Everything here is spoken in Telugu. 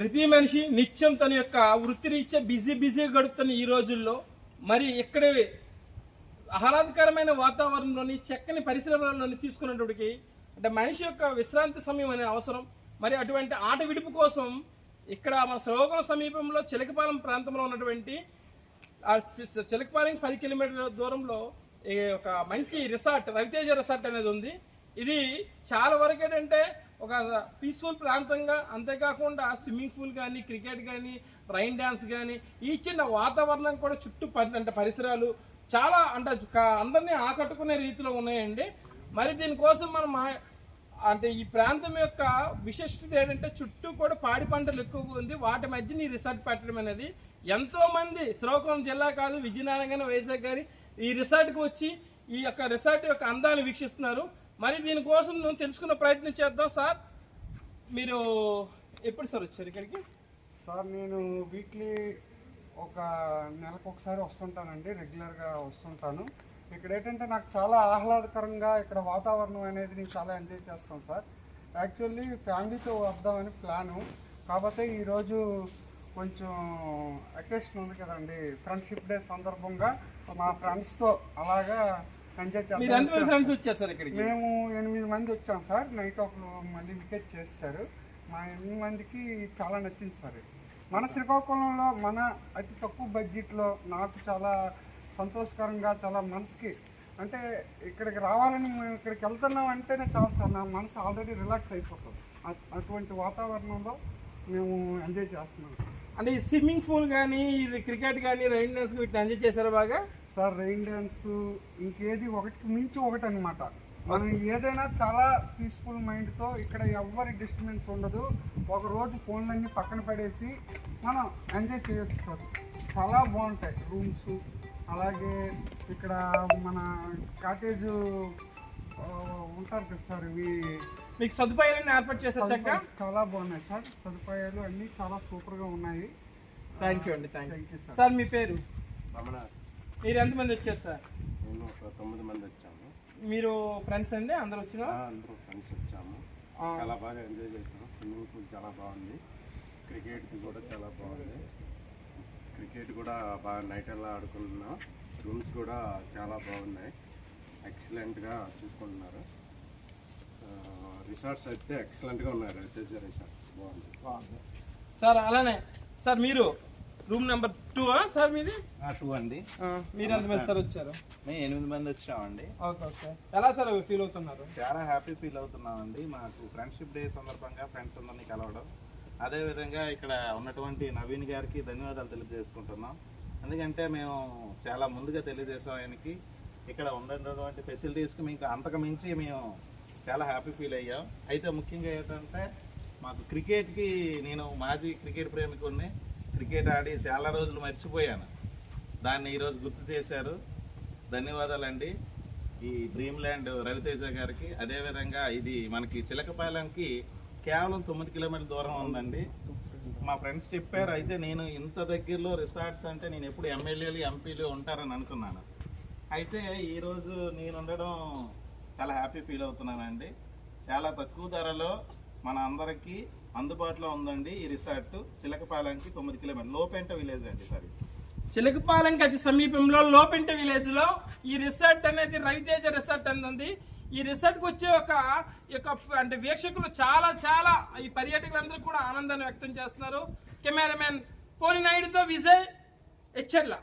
ప్రతి మనిషి నిత్యం తన యొక్క వృత్తిరీత్యా బిజీ బిజీగా గడుపుతున్న ఈ రోజుల్లో మరి ఇక్కడే ఆహ్లాదకరమైన వాతావరణంలోని చక్కని పరిశ్రమలలోని తీసుకున్నప్పటికీ అంటే మనిషి యొక్క విశ్రాంతి సమయం అనే అవసరం. మరి అటువంటి ఆట విడుపు కోసం ఇక్కడ మన శ్రీకాకుళం సమీపంలో చిలకపాలెం ప్రాంతంలో ఉన్నటువంటి చిలకపాలెం పది కిలోమీటర్ల దూరంలో ఈ ఒక మంచి రిసార్ట్ రవితేజ రిసార్ట్ అనేది ఉంది. ఇది చాలా వరకు ఏంటంటే ఒక పీస్ఫుల్ ప్రాంతంగా అంతేకాకుండా స్విమ్మింగ్ పూల్ కానీ క్రికెట్ కానీ రైన్ డ్యాన్స్ కానీ ఈ చిన్న వాతావరణం కూడా చుట్టూ పరి- అంటే పరిసరాలు చాలా అంటే అందరినీ ఆకట్టుకునే రీతిలో ఉన్నాయండి. మరి దీనికోసం మనం మా- అంటే ఈ ప్రాంతం యొక్క విశిష్టత ఏంటంటే చుట్టూ కూడా పాడి పంటలు ఎక్కువగా ఉంది. వాటి మధ్య ఈ రిసార్ట్ పెట్టడం అనేది ఎంతోమంది శ్రీకాకుళం జిల్లా కాదు విజయనగరం కానీ వైజాగ్ కానీ ఈ రిసార్ట్కి వచ్చి ఈ యొక్క రిసార్ట్ యొక్క అందాన్ని వీక్షిస్తున్నారు. మరి దీనికోసం మేము తెలుసుకున్న ప్రయత్నం చేద్దాం సార్. మీరు ఎప్పుడు సార్ వచ్చారు ఇక్కడికి? సార్ నేను వీక్లీ ఒక నెలకు ఒకసారి వస్తుంటానండి రెగ్యులర్గా వస్తుంటాను. ఇక్కడ ఏంటంటే నాకు చాలా ఆహ్లాదకరంగా ఇక్కడ వాతావరణం అనేది నేను చాలా ఎంజాయ్ చేస్తాను సార్. యాక్చువల్లీ ఫ్యామిలీతో వద్దామని ప్లాను. కాకపోతే ఈరోజు కొంచెం అకేషన్ ఉంది కదండి ఫ్రెండ్షిప్ డే సందర్భంగా మా ఫ్రెండ్స్తో అలాగా మేము ఎనిమిది మంది వచ్చాం సార్. నైట్ ఒకరు మళ్ళీ వికెట్ చేస్తారు. మా ఎనిమిది మందికి చాలా నచ్చింది సార్. మన శ్రీకాకుళంలో మన అతి తక్కువ బడ్జెట్లో నాకు చాలా సంతోషకరంగా చాలా మనసుకి అంటే ఇక్కడికి రావాలని మేము ఇక్కడికి వెళ్తున్నాం అంటేనే చాలు సార్. నా మనసు ఆల్రెడీ రిలాక్స్ అయిపోతుంది. అటువంటి వాతావరణంలో మేము ఎంజాయ్ చేస్తున్నాం. అంటే ఈ స్విమ్మింగ్ పూల్ కానీ క్రికెట్ కానీ రైన్ డాన్స్ వీటిని ఎంజాయ్ చేశారు బాగా? సార్ రెయిన్ డ్యాన్స్ ఇంకేది ఒకటికి మించి ఒకటి అనమాట మనం ఏదైనా చాలా పీస్ఫుల్ మైండ్తో ఇక్కడ ఎవ్వరి డిస్టర్బెన్స్ ఉండదు. ఒక రోజు ఫోన్లన్నీ పక్కన పడేసి మనం ఎంజాయ్ చేయొచ్చు సార్. చాలా బాగుంటాయి రూమ్స్ అలాగే ఇక్కడ మన కాటేజ్ ఉంటారు కదా సార్ ఇవి. మీకు సదుపాయాలన్నీ ఏర్పాటు చేశారు సదుపాయాలు చాలా బాగున్నాయి సార్. సదుపాయాలు అన్నీ చాలా సూపర్గా ఉన్నాయి. థ్యాంక్ యూ అండి thank you you sir sir మీ పేరు? రమణ. మీరు ఎంతమంది వచ్చారు సార్? నేను ఒక తొమ్మిది మంది వచ్చాము. మీరు ఫ్రెండ్స్ అండి? అందరు వచ్చిన? అందరూ ఫ్రెండ్స్ వచ్చాము. చాలా బాగా ఎంజాయ్ చేసాము స్విమ్మింగ్ పూల్ చాలా బాగుంది. క్రికెట్ కూడా చాలా బాగుంది. క్రికెట్ కూడా బాగా నైట్ అలా ఆడుకుంటున్నాం రూమ్స్ కూడా చాలా బాగున్నాయి. ఎక్సలెంట్గా చూసుకుంటున్నారు. రిసార్ట్స్ అయితే ఎక్సలెంట్గా ఉన్నాయి. రవితేజ రిసార్ట్స్. బాగుంది. సార్ అలానే. సార్ మీరు? రూమ్ నెంబర్ టూ సార్ మీది? టూ అండి. మీరు ఎంతమంది సార్ వచ్చారు? మేము ఎనిమిది మంది వచ్చామండి. Okay okay. ఎలా సార్ ఫీల్ అవుతున్నారు? చాలా హ్యాపీ ఫీల్ అవుతున్నామండి. మాకు ఫ్రెండ్షిప్ డే సందర్భంగా ఫ్రెండ్స్ అందరినీ కలవడం. అదేవిధంగా ఇక్కడ ఉన్నటువంటి నవీన్ గారికి ధన్యవాదాలు తెలియజేసుకుంటున్నాం. ఎందుకంటే మేము చాలా ముందుగా తెలియజేసాం ఆయనకి. ఇక్కడ ఉన్నటువంటి ఫెసిలిటీస్కి మీకు అంతకు మించి మేము చాలా హ్యాపీ ఫీల్ అయ్యాం. అయితే ముఖ్యంగా ఏంటంటే మాకు క్రికెట్కి నేను మాజీ క్రికెట్ ప్రేమికుడిని క్రికెట్ ఆడి చాలా రోజులు మర్చిపోయాను. దాన్ని ఈరోజు గుర్తు చేశారు. ధన్యవాదాలండి. ఈ డ్రీమ్ ల్యాండ్ రవితేజ గారికి. అదేవిధంగా ఇది మనకి చిలకపాలెంకి కేవలం తొమ్మిది కిలోమీటర్ల దూరం ఉందండి. మా ఫ్రెండ్స్ చెప్పారు అయితే నేను ఇంత దగ్గరలో రిసార్ట్స్ అంటే నేను ఎప్పుడు ఎమ్మెల్యేలు ఎంపీలు ఉంటారని అనుకున్నాను. అయితే ఈరోజు నేను ఉండడం చాలా హ్యాపీ ఫీల్ అవుతున్నానండి. చాలా తక్కువ ధరలో మన అందరికీ అందుబాటులో ఉందండి ఈ రిసార్ట్ చిలకపాలెంకి తొమ్మిది కిలోమీటర్లు. లోపెంట విలేజ్ అండి సార్ చిలకపాలెంకి అతి సమీపంలో లోపెంట విలేజ్లో ఈ రిసార్ట్ అనేది రవితేజ రిసార్ట్ అనేది ఈ రిసార్ట్కి వచ్చే ఒక ఈ యొక్క అంటే వీక్షకులు చాలా చాలా ఈ పర్యాటకులందరూ కూడా ఆనందాన్ని వ్యక్తం చేస్తున్నారు. కెమెరామెన్ పోలినాయుడుతో విజయ్ హెచ్చర్లా.